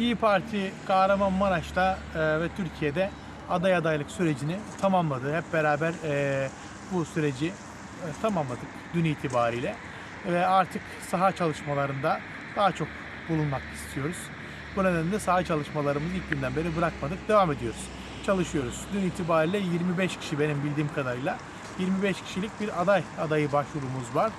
İyi Parti Kahramanmaraş'ta e, ve Türkiye'de aday adaylık sürecini tamamladı. Hep beraber e, bu süreci e, tamamladık dün itibariyle. Ve artık saha çalışmalarında daha çok bulunmak istiyoruz. Bu nedenle saha çalışmalarımızı ilk günden beri bırakmadık, devam ediyoruz. Çalışıyoruz. Dün itibariyle 25 kişi benim bildiğim kadarıyla 25 kişilik bir aday adayı başvurumuz var.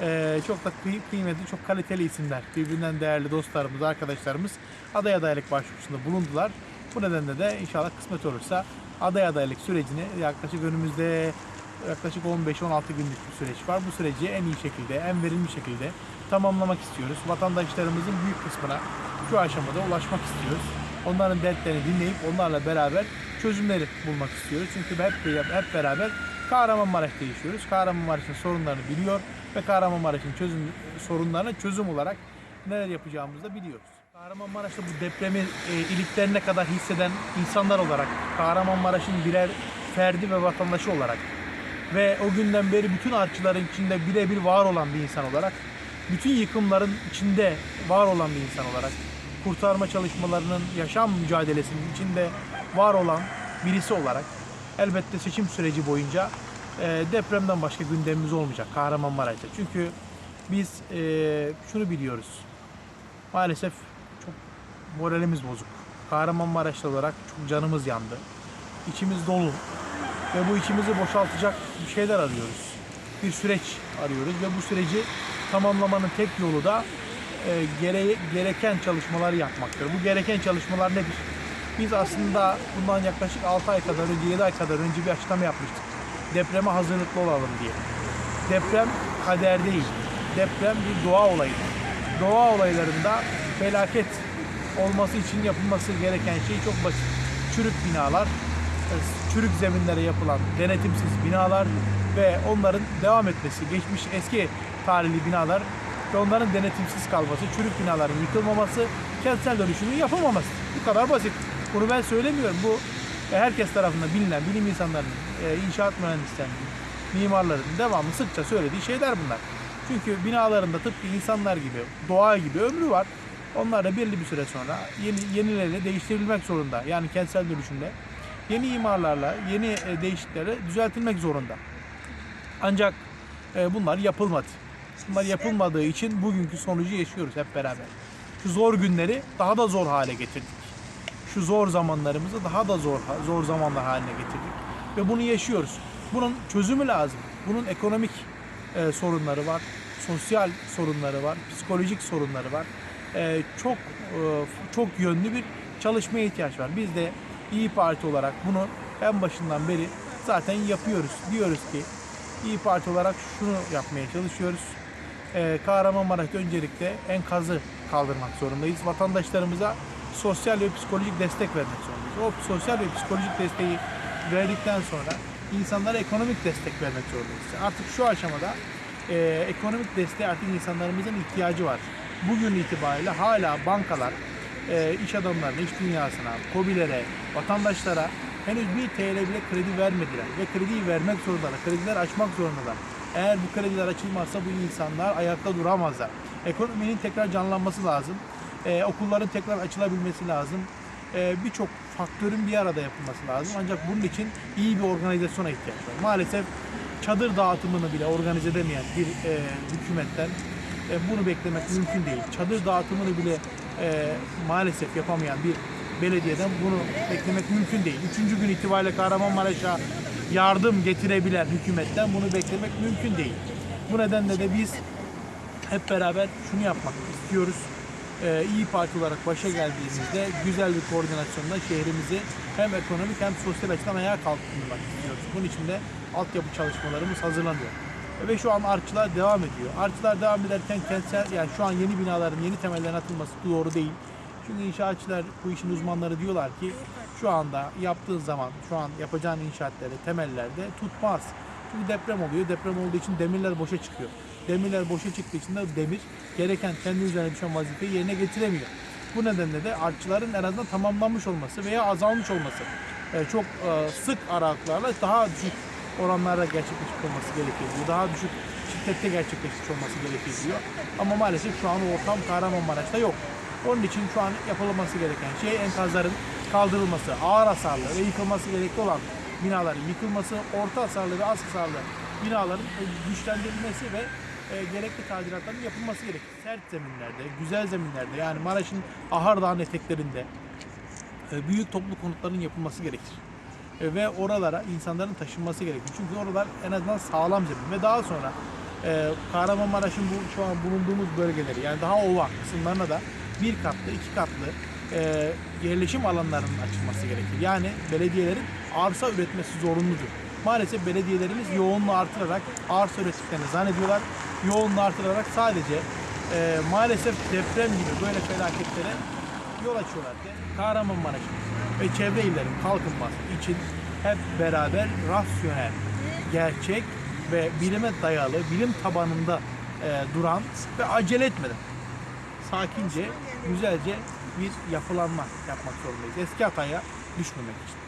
Ee, çok da kıy- kıymetli, çok kaliteli isimler, birbirinden değerli dostlarımız, arkadaşlarımız aday adaylık başvurusunda bulundular. Bu nedenle de inşallah kısmet olursa aday adaylık sürecini yaklaşık önümüzde yaklaşık 15-16 günlük bir süreç var. Bu süreci en iyi şekilde, en verimli şekilde tamamlamak istiyoruz. Vatandaşlarımızın büyük kısmına şu aşamada ulaşmak istiyoruz. Onların dertlerini dinleyip onlarla beraber çözümleri bulmak istiyoruz. Çünkü hep, hep beraber Kahramanmaraş'ta yaşıyoruz. Kahramanmaraş'ın sorunlarını biliyor ve Kahramanmaraş'ın çözüm sorunlarına çözüm olarak neler yapacağımızı da biliyoruz. Kahramanmaraş'ta bu depremi e, iliklerine kadar hisseden insanlar olarak, Kahramanmaraş'ın birer ferdi ve vatandaşı olarak ve o günden beri bütün artçıların içinde birebir var olan bir insan olarak, bütün yıkımların içinde var olan bir insan olarak, kurtarma çalışmalarının, yaşam mücadelesinin içinde var olan birisi olarak elbette seçim süreci boyunca e, depremden başka gündemimiz olmayacak Kahramanmaraş'ta. Çünkü biz e, şunu biliyoruz. Maalesef çok moralimiz bozuk. Kahramanmaraşlı olarak çok canımız yandı. İçimiz dolu ve bu içimizi boşaltacak bir şeyler arıyoruz. Bir süreç arıyoruz ve bu süreci tamamlamanın tek yolu da e, gere- gereken çalışmaları yapmaktır. Bu gereken çalışmalar nedir? Biz aslında bundan yaklaşık 6 ay kadar önce, 7 ay kadar önce bir açıklama yapmıştık. Depreme hazırlıklı olalım diye. Deprem kader değil. Deprem bir doğa olayıdır. Doğa olaylarında felaket olması için yapılması gereken şey çok basit. Çürük binalar, e, çürük zeminlere yapılan denetimsiz binalar ve onların devam etmesi, geçmiş eski tarihli binalar ve onların denetimsiz kalması, çürük binaların yıkılmaması, kentsel dönüşümün yapılmaması. Bu kadar basit. Bunu ben söylemiyorum. Bu e, herkes tarafından bilinen bilim insanlarının, e, inşaat mühendislerinin, mimarların devamlı sıkça söylediği şeyler bunlar. Çünkü binalarında tıpkı insanlar gibi, doğa gibi ömrü var. Onlar da belli bir süre sonra yeni yenileriyle değiştirilmek zorunda. Yani kentsel dönüşümle yeni imarlarla, yeni e, değişikliklerle düzeltilmek zorunda. Ancak e, bunlar yapılmadı. Bunlar yapılmadığı için bugünkü sonucu yaşıyoruz hep beraber. Şu zor günleri daha da zor hale getirdik. Şu zor zamanlarımızı daha da zor zor zamanlar haline getirdik ve bunu yaşıyoruz. Bunun çözümü lazım. Bunun ekonomik e, sorunları var, sosyal sorunları var, psikolojik sorunları var. E, çok e, çok yönlü bir çalışmaya ihtiyaç var. Biz de İyi Parti olarak bunu en başından beri zaten yapıyoruz. Diyoruz ki İyi Parti olarak şunu yapmaya çalışıyoruz. Ee, Kahramanmaraş'ta öncelikle enkazı kaldırmak zorundayız. Vatandaşlarımıza sosyal ve psikolojik destek vermek zorundayız. O sosyal ve psikolojik desteği verdikten sonra insanlara ekonomik destek vermek zorundayız. Artık şu aşamada e, ekonomik desteğe artık insanlarımızın ihtiyacı var. Bugün itibariyle hala bankalar e, iş adamlarına, iş dünyasına, kobilere, vatandaşlara henüz bir TL bile kredi vermediler ve krediyi vermek zorundalar. Krediler açmak zorundalar. Eğer bu krediler açılmazsa bu insanlar ayakta duramazlar. Ekonominin tekrar canlanması lazım. E, okulların tekrar açılabilmesi lazım. E, Birçok faktörün bir arada yapılması lazım. Ancak bunun için iyi bir organizasyona ihtiyaç var. Maalesef çadır dağıtımını bile organize edemeyen bir e, hükümetten e, bunu beklemek mümkün değil. Çadır dağıtımını bile e, maalesef yapamayan bir belediyeden bunu beklemek mümkün değil. Üçüncü gün itibariyle Kahramanmaraş'a yardım getirebilen hükümetten bunu beklemek mümkün değil. Bu nedenle de biz hep beraber şunu yapmak istiyoruz. Ee, İyi Parti olarak başa geldiğimizde güzel bir koordinasyonla şehrimizi hem ekonomik hem sosyal açıdan ayağa kalkındırmak istiyoruz. Bunun için de altyapı çalışmalarımız hazırlanıyor. Ve şu an artçılar devam ediyor. Artçılar devam ederken kentsel yani şu an yeni binaların yeni temellerin atılması doğru değil. Çünkü inşaatçılar, bu işin uzmanları diyorlar ki şu anda yaptığın zaman, şu an yapacağın inşaatları, temellerde tutmaz. Çünkü deprem oluyor. Deprem olduğu için demirler boşa çıkıyor. Demirler boşa çıktığı için de demir gereken kendi üzerine düşen vazifeyi yerine getiremiyor. Bu nedenle de artçıların en azından tamamlanmış olması veya azalmış olması. e, çok e, sık aralıklarla daha düşük oranlarda gerçekleşmiş olması gerekiyor. Daha düşük şiddette gerçekleşmiş olması gerekiyor. Ama maalesef şu an o ortam Kahramanmaraş'ta yok. Onun için şu an yapılması gereken şey enkazların kaldırılması, ağır hasarlı ve yıkılması gerekli olan binaların yıkılması, orta hasarlı ve az hasarlı binaların e, güçlendirilmesi ve e, gerekli tadilatların yapılması gerekir. Sert zeminlerde, güzel zeminlerde yani Maraş'ın Ahar Dağı'nın eteklerinde e, büyük toplu konutların yapılması gerekir. E, Ve oralara insanların taşınması gerekir. Çünkü oralar en azından sağlam zemin ve daha sonra e, Kahramanmaraş'ın bu şu an bulunduğumuz bölgeleri yani daha ova kısımlarına da bir katlı, iki katlı e, yerleşim alanlarının açılması gerekir. Yani belediyelerin arsa üretmesi zorunludur. Maalesef belediyelerimiz yoğunluğu artırarak arsa ürettiklerini zannediyorlar. Yoğunluğu artırarak sadece e, maalesef deprem gibi böyle felaketlere yol açıyorlar. Kahramanmaraş'ın ve çevre illerin kalkınması için hep beraber rasyonel, gerçek ve bilime dayalı, bilim tabanında e, duran ve acele etmeden sakince, güzelce bir yapılanma yapmak zorundayız. Eski hataya düşmemek için.